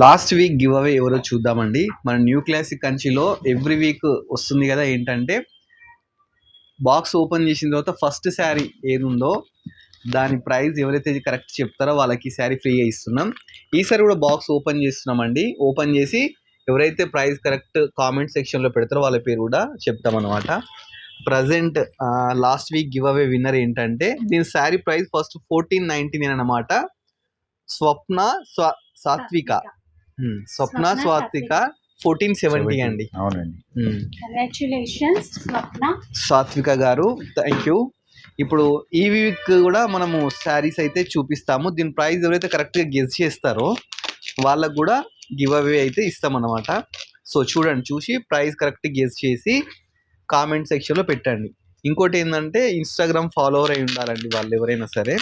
Last week give away ఎవరో చూద్దామండి. మన న్యూ క్లాసిక్ కంచిలో ఎవ్రీ వీక్ వస్తుంది కదా ఏంటంటే బాక్స్ ఓపెన్ చేసిన తర్వాత ఫస్ట్ శారీ ఏది ఉందో దాని ప్రైస్ ఎవరైతే కరెక్ట్ చెప్తారో వాళ్ళకి శారీ ఫ్రీగా ఇస్తున్నాం. ఈసారి కూడా బాక్స్ ఓపెన్ చేస్తున్నామండి. ఓపెన్ చేసి ఎవరైతే ప్రైస్ కరెక్ట్ కామెంట్ సెక్షన్లో పెడతారో వాళ్ళ పేరు కూడా చెప్తాం అనమాట present last week giveaway winner ఏంటంటే దీని sari price first fourteen ninety nine అనమాట స్వప్న స్వ సాత్విక. స్వప్న స్వప్న స్వాత్విక ఫోర్టీన్ సెవెంటీ అండి. అవునండి. ఉమ్. కంగ్రాచులేషన్స్ స్వప్న. సాత్విక గారు థ్యాంక్ యూ. ఇప్పుడు ఈ వీక్ కూడా మనము శారీస్ అయితే చూపిస్తాము. దీని ప్రైస్ ఎవరైతే కరెక్ట్గా గెస్ చేస్తారో వాళ్ళకు కూడా గివ్ అవే అయితే ఇస్తామన్నమాట. సో చూడండి చూసి ప్రైస్ కరెక్ట్ గెస్ చేసి కామెంట్ సెక్షన్లో పెట్టండి. ఇంకోటి ఏంటంటే ఇన్స్టాగ్రామ్ ఫాలోవర్ అయి ఉండాలండి వాళ్ళు ఎవరైనా సరే.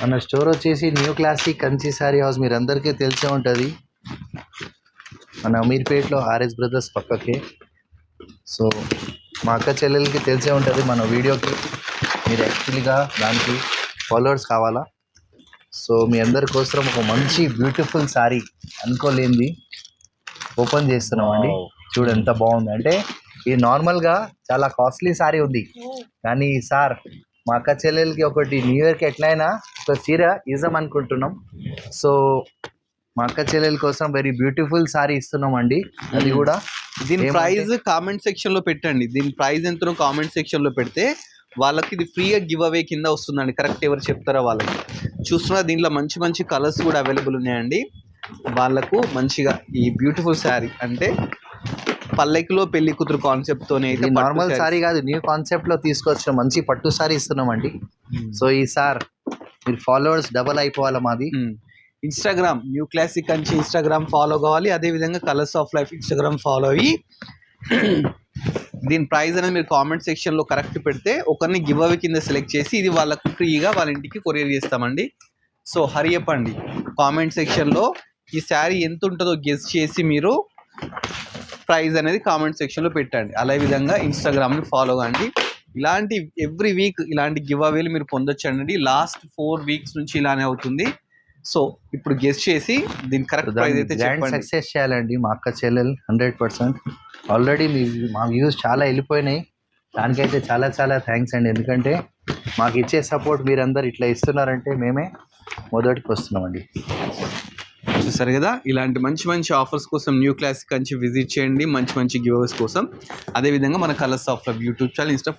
మన స్టోర్ వచ్చేసి new classic Kanchi saree house మీరు అందరికీ తెలిసే ఉంటుంది. మన అమీర్పేట్లో ఆర్ఎస్ బ్రదర్స్ పక్కకే. సో మా అక్క చెల్లెలకి తెలిసే ఉంటుంది మన వీడియోకి. మీరు యాక్చువల్గా దానికి ఫాలోవర్స్ కావాలా? సో మీ అందరి కోసం ఒక మంచి బ్యూటిఫుల్ సారీ అనుకోలేంది. ఓపెన్ చేస్తున్నామండి చూడు ఎంత బాగుంది. అంటే ఇది నార్మల్గా చాలా కాస్ట్లీ సారీ ఉంది. కానీ సార్ మా అక్క చెల్లెలకి ఒకటి న్యూ ఇయర్కి ఎట్లయినా ఒక చీర ఇద్దాం అనుకుంటున్నాం. సో మా అక్క చెల్లెల కోసం వెరీ బ్యూటిఫుల్ సారీ ఇస్తున్నాం అండి అది కూడా దీని ప్రైస్ కామెంట్ సెక్షన్లో పెట్టండి. దీని ప్రైస్ ఎంతనో కామెంట్ సెక్షన్లో పెడితే వాళ్ళకి ఇది ఫ్రీగా గివ్ అవే కింద వస్తుందండి. కరెక్ట్ ఎవరు చెప్తారో వాళ్ళకి. చూస్తున్నా దీంట్లో మంచి మంచి కలర్స్ కూడా అవైలబుల్ ఉన్నాయండి. వాళ్ళకు మంచిగా ఈ బ్యూటిఫుల్ శారీ అంటే పల్లెకిలో పెళ్ళి కూతురు కాన్సెప్ట్ తోనే నార్మల్. సారీ కాదు న్యూ కాన్సెప్ట్లో తీసుకొచ్చిన మంచి పట్టు సారీ ఇస్తున్నాం అండి సో ఈ సార్ మీరు ఫాలోవర్స్ డబల్ అయిపోవాలి మాది. ఇన్స్టాగ్రామ్ న్యూ క్లాసిక్ అని ఇన్స్టాగ్రామ్ ఫాలో కావాలి. అదే విధంగా colours of life Instagram follow అయ్యి దీని ప్రైస్ అనేది మీరు కామెంట్ సెక్షన్లో కరెక్ట్ పెడితే ఒకరిని గివ్ అవే కింద సెలెక్ట్ చేసి ఇది వాళ్ళకు ఫ్రీగా వాళ్ళ ఇంటికి కొరియర్ చేస్తామండి. సో హరి చెప్పండి కామెంట్ సెక్షన్లో ఈ శారీ ఎంత ఉంటుందో గెస్ చేసి మీరు ప్రైస్ అనేది కామెంట్ సెక్షన్లో పెట్టండి. అదే విధంగా ఇన్స్టాగ్రామ్ని ఫాలో కండి. ఇలాంటి ఎవ్రీ వీక్ ఇలాంటి గివ్ అవేలు మీరు పొందొచ్చండి. లాస్ట్ ఫోర్ వీక్స్ నుంచి ఇలానే అవుతుంది. సో ఇప్పుడు గెస్ట్ చేసి దీని కరెక్ట్ ప్రైస్ అయితే సక్సెస్ చేయాలండి మా అక్క చెల్లెలు హండ్రెడ్ పర్సెంట్ ఆల్రెడీ మీ మా వ్యూస్ చాలా వెళ్ళిపోయినాయి. దానికైతే చాలా చాలా థ్యాంక్స్ అండి. ఎందుకంటే మాకు ఇచ్చే సపోర్ట్ మీరందరు ఇట్లా ఇస్తున్నారంటే మేమే మొదటికి వస్తున్నామండి. చూసారు కదా? ఇలాంటి మంచి మంచి ఆఫర్స్ కోసం న్యూ క్లాసిక్ నుంచి విజిట్ చేయండి. మంచి మంచి గివర్స్ కోసం. అదేవిధంగా మన colours of YouTube channel Insta